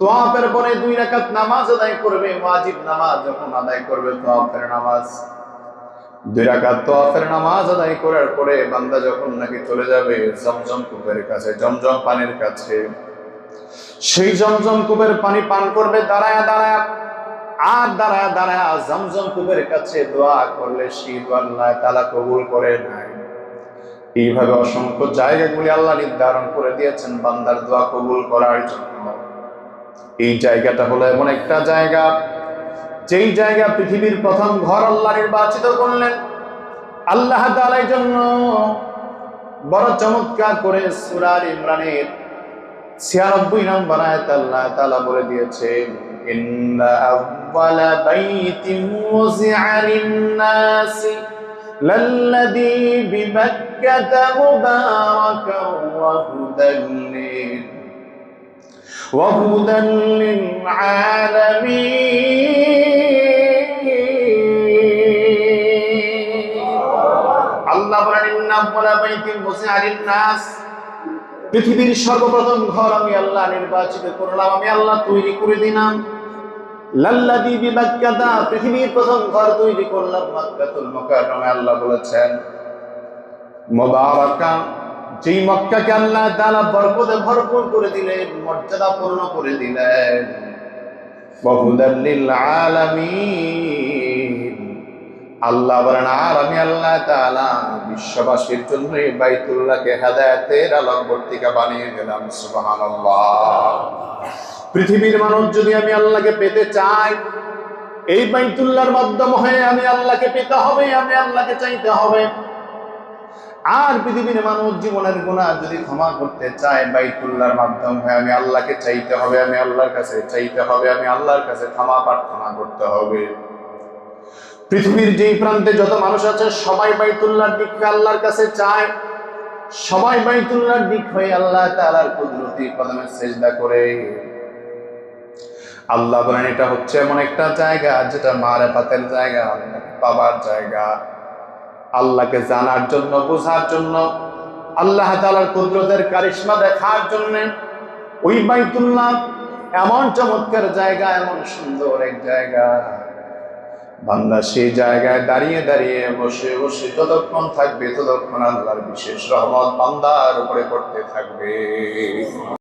তোয়াফের পরে দুই রাকাত নামাজ আদায় করবে, ওয়াজিব নামাজ যখন আদায় করবে তোয়াফের নামাজ। দুই রাকাত তোয়াফের নামাজ আদায় করার পরে বান্দা যখন নাকি চলে যাবে জমজম কাছে, জমজম পানির কাছে, সেই জমজম কূপের পানি পান করবে, দাঁড়ায় দাঁড়ায়, আর দাঁড়ায় দাঁড়ায় জমজম কূপের কাছে দোয়া করলে সেই আল্লাহ তালা কবুল করে নাই এইভাবে অসংখ্য জায়গাগুলি আল্লাহ নির্ধারণ করে দিয়েছেন বান্দার দোয়া কবুল করার জন্য। এই জায়গাটা হলো এমন একটা জায়গা, যেই জায়গা পৃথিবীর প্রথম ঘর আল্লাহ নির্বাচিত করলেন। আল্লাহ তাআলার জন্য বড় চমৎকার করে সুরার ইমরানের ছিয়ানব্বই নম্বর আয়াত আল্লাহ তাআলা বলে দিয়েছেন, ইন্না আউয়ালা বাইতিন ওয়াজি'a লিন-নাসি وهدى للعالمين আল্লাহ বলেন ইন্না আউয়ালা বাইতিন ওয়াজি'a লিন-নাস পৃথিবীর সর্বপ্রথম ঘর আমি আল্লাহ নির্বাচিত করলাম আমি আল্লাহ তৈরি করে দিলাম লাল্লাদি বিবাক্কাদা পৃথিবীর প্রথম ঘর তৈরি করলাম মক্কাতুল মুকাররমে আল্লাহ বলেছেন মুবারাকা যেই মক্কাকে আল্লাহ তাআলা বরকতে ভরপুর করে দিলেন, মর্যাদা পূর্ণ করে দিলেন। আল্লাহ বলেন, আর আমি আল্লাহ তাআলা বিশ্ববাসীর জন্য এই বাইতুল্লাহকে হেদায়েতের আলোকবর্তিকা বানিয়ে দিলাম, সুবহানাল্লাহ। পৃথিবীর মানুষ যদি আমি আল্লাহকে পেতে চাই, এই বাইতুল্লাহর মাধ্যম হয়ে আমি আল্লাহকে পেতে হবে, আমি আল্লাহকে চাইতে হবে। আর পৃথিবীর মানুষ জীবনের গুণা যদি ক্ষমা করতে চায় বাইতুল্লাহর মাধ্যম, হয়ে, আমি আল্লাহকে চাইতে হবে, আমি আল্লাহর কাছে চাইতে হবে, আমি আল্লাহর কাছে ক্ষমা প্রার্থনা করতে হবে। পৃথিবীর যেই প্রান্তে যত মানুষ আছে, সবাই বাইতুল্লাহর দিককে আল্লাহর কাছে চায়। সবাই বাইতুল্লাহর দিক হয়ে আল্লাহ তাআলার কুদরতি কদমে সেজদা করে। আল্লাহ বলেন, এটা হচ্ছে এমন একটা জায়গা যেটা মারেফাতের জায়গা আল্লাহকে পাবার জায়গা। আল্লাহকে জানার জন্য, বোঝার জন্য, আল্লাহ তাআলার কুদরতের কারিশমা দেখার জন্য। ওই বাইতুল্লাহ এমন চমৎকার জায়গা, এমন সুন্দর এক জায়গা। বান্দা সেই জায়গায় দাঁড়িয়ে দাঁড়িয়ে বসে বসে যতক্ষণ থাকবে, ততক্ষণ আল্লাহর বিশেষ রহমত বান্দার উপরে করতে থাকবে।